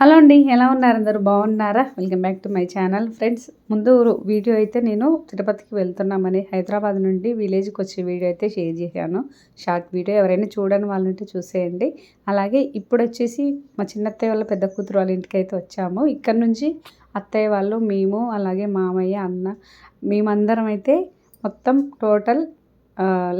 Hello అండి ఎలా ఉన్నారు అందరూ? బాగున్నారా? Welcome back to my channel. Friends ముందు వీడియో అయితే నేను తిరుపతికి వెళ్తున్నామని హైదరాబాద్ నుండి విలేజ్కి వచ్చే వీడియో అయితే షేర్ చేశాను. షార్ట్ వీడియో ఎవరైనా చూడని వాళ్ళంటే చూసేయండి. అలాగే ఇప్పుడు వచ్చేసి మా చిన్నత్తయ్య వాళ్ళ పెద్ద కూతురు వాళ్ళ ఇంటికి అయితే వచ్చాము. ఇక్కడ నుంచి అత్తయ్య వాళ్ళు మేము అలాగే మామయ్య అన్న మేమందరం అయితే మొత్తం టోటల్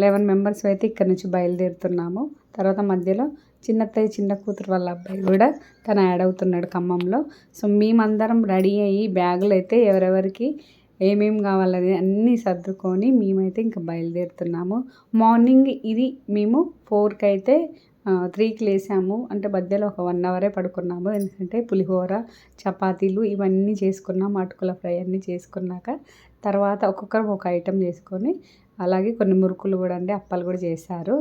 లెవెన్ మెంబర్స్ అయితే ఇక్కడ నుంచి బయలుదేరుతున్నాము. తర్వాత మధ్యలో చిన్నత్తయ్య చిన్న కూతురు వాళ్ళ అబ్బాయి కూడా తను యాడ్ అవుతున్నాడు ఖమ్మంలో. సో మేమందరం రెడీ అయ్యి బ్యాగులు అయితే ఎవరెవరికి ఏమేమి కావాలని అన్నీ సర్దుకొని మేమైతే ఇంకా బయలుదేరుతున్నాము. మార్నింగ్ ఇది మేము ఫోర్కి అయితే త్రీకి లేసాము. అంటే మధ్యలో ఒక వన్ అవరే పడుకున్నాము. ఎందుకంటే పులిహోర చపాతీలు ఇవన్నీ చేసుకున్నాము అటుకుల ఫ్రై అన్నీ చేసుకున్నాక తర్వాత ఒక్కొక్కరు ఒక ఐటెం చేసుకొని అలాగే కొన్ని మురుకులు కూడా అండి అప్పాలు కూడా చేశారు.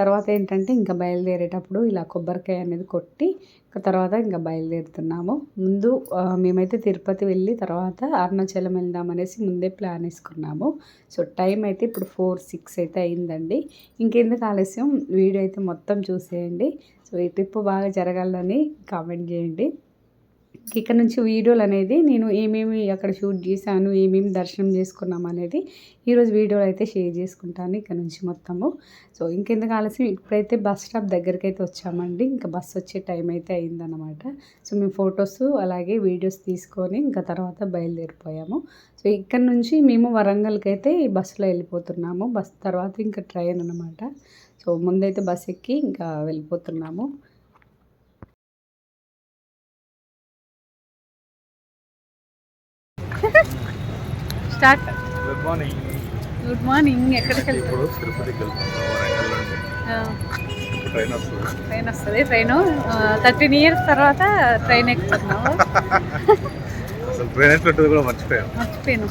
తర్వాత ఏంటంటే ఇంకా బయలుదేరేటప్పుడు ఇలా కొబ్బరికాయ అనేది కొట్టి తర్వాత ఇంకా బయలుదేరుతున్నాము. ముందు మేమైతే తిరుపతి వెళ్ళి తర్వాత అరుణాచలం వెళ్దాం అనేసి ముందే ప్లాన్ వేసుకున్నాము. సో టైం అయితే ఇప్పుడు ఫోర్ సిక్స్ అయితే అయిందండి. ఇంకెందుకు ఆలస్యం? వీడియో అయితే మొత్తం చూసేయండి. సో ఈ ట్రిప్ బాగా జరగాలని కామెంట్ చేయండి. ఇక్కడ నుంచి వీడియోలు అనేది నేను ఏమేమి అక్కడ షూట్ చేశాను ఏమేమి దర్శనం చేసుకున్నాం అనేది ఈరోజు వీడియోలు అయితే షేర్ చేసుకుంటాను ఇక్కడ నుంచి మొత్తము. సో ఇంకెందుకు ఆలస్యం? ఇప్పుడైతే బస్ స్టాప్ దగ్గరికి అయితే వచ్చామండి. ఇంకా బస్ వచ్చే టైం అయితే అయిందన్నమాట. సో మేము ఫొటోస్ అలాగే వీడియోస్ తీసుకొని ఇంకా తర్వాత బయలుదేరిపోయాము. సో ఇక్కడ నుంచి మేము వరంగల్కి అయితే ఈ బస్సులో వెళ్ళిపోతున్నాము. బస్ తర్వాత ఇంకా ట్రైన్ అనమాట సో ముందైతే బస్ ఎక్కి ఇంకా వెళ్ళిపోతున్నాము. Start. Good morning good morning ఎక్కడికి ఇప్పుడు తిరుపతికి వెళ్తున్నాం ట్రైన్ వస్తుంది. ట్రైన్ వస్తుంది ట్రైన్. థర్టీన్ ఇయర్స్ తర్వాత ట్రైన్ ఎక్కుతున్నాము అసలు ట్రైన్ ఎట్లుంటుంది కూడా మర్చిపోయాం మర్చిపోయాను.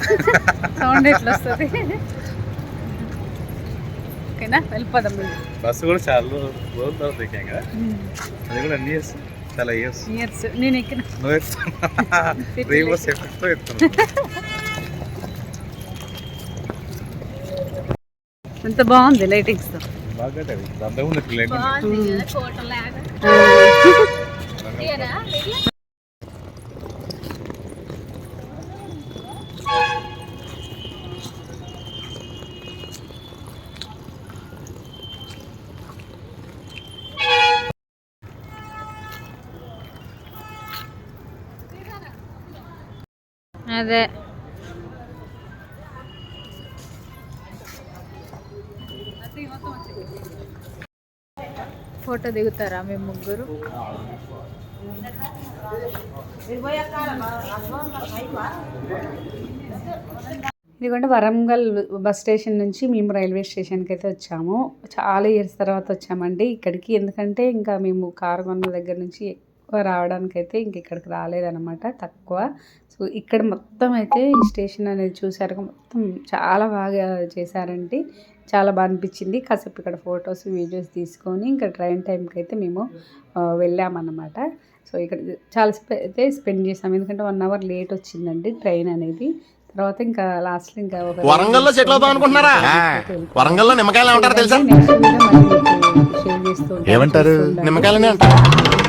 సౌండ్ ఎట్లా వస్తుంది ఓకేనా? వెళ్ళిపోదాం. బస్సు కూడా చాలా రోజులు తర్వాత ఎక్కాం కదా. అది కూడా అన్ని ఇయర్స్. చాలా ఇయర్స్ ఇయర్స్ నేను ఎక్కిన. నువ్వు ఎక్కుతున్నా ఫ్రీ బస్ ఎఫెక్ట్తో ఎక్కుతున్నా ఎంత బాగుంది లైటింగ్స్తో బాగా అది అంతకు ముందు అదే. ఫోటో దిగుతారా మేము ముగ్గురు? ఇదిగోండి వరంగల్ బస్ స్టేషన్ నుంచి మేము రైల్వే స్టేషన్కి అయితే వచ్చాము. చాలా ఇయర్స్ తర్వాత వచ్చామండి ఇక్కడికి. ఎందుకంటే ఇంకా మేము కారు కొన్న దగ్గర నుంచి రావడానికి అయితే ఇంక ఇక్కడికి రాలేదన్నమాట తక్కువ. సో ఇక్కడ మొత్తం అయితే ఈ స్టేషన్ అనేది చూసారు మొత్తం చాలా బాగా చేశారండి. చాలా బాగా అనిపించింది. కాసేపు ఇక్కడ ఫొటోస్ వీడియోస్ తీసుకొని ఇంకా ట్రైన్ టైంకి అయితే మేము వెళ్ళామన్నమాట. సో ఇక్కడ చాలా స్పె- అయితే స్పెండ్ చేసాం. ఎందుకంటే వన్ అవర్ లేట్ వచ్చిందండి ట్రైన్ అనేది. తర్వాత ఇంకా లాస్ట్ ఇంకా ఒక వరంగల్లో సెటిల్ అవుదాం అనుకుంటున్నారా వరంగల్లో నిమ్మకాయలు ఏమంటారు తెలుసా. ఏమంటారు? చూస్తుండండి. నిమ్మకాయలనే అంటారు.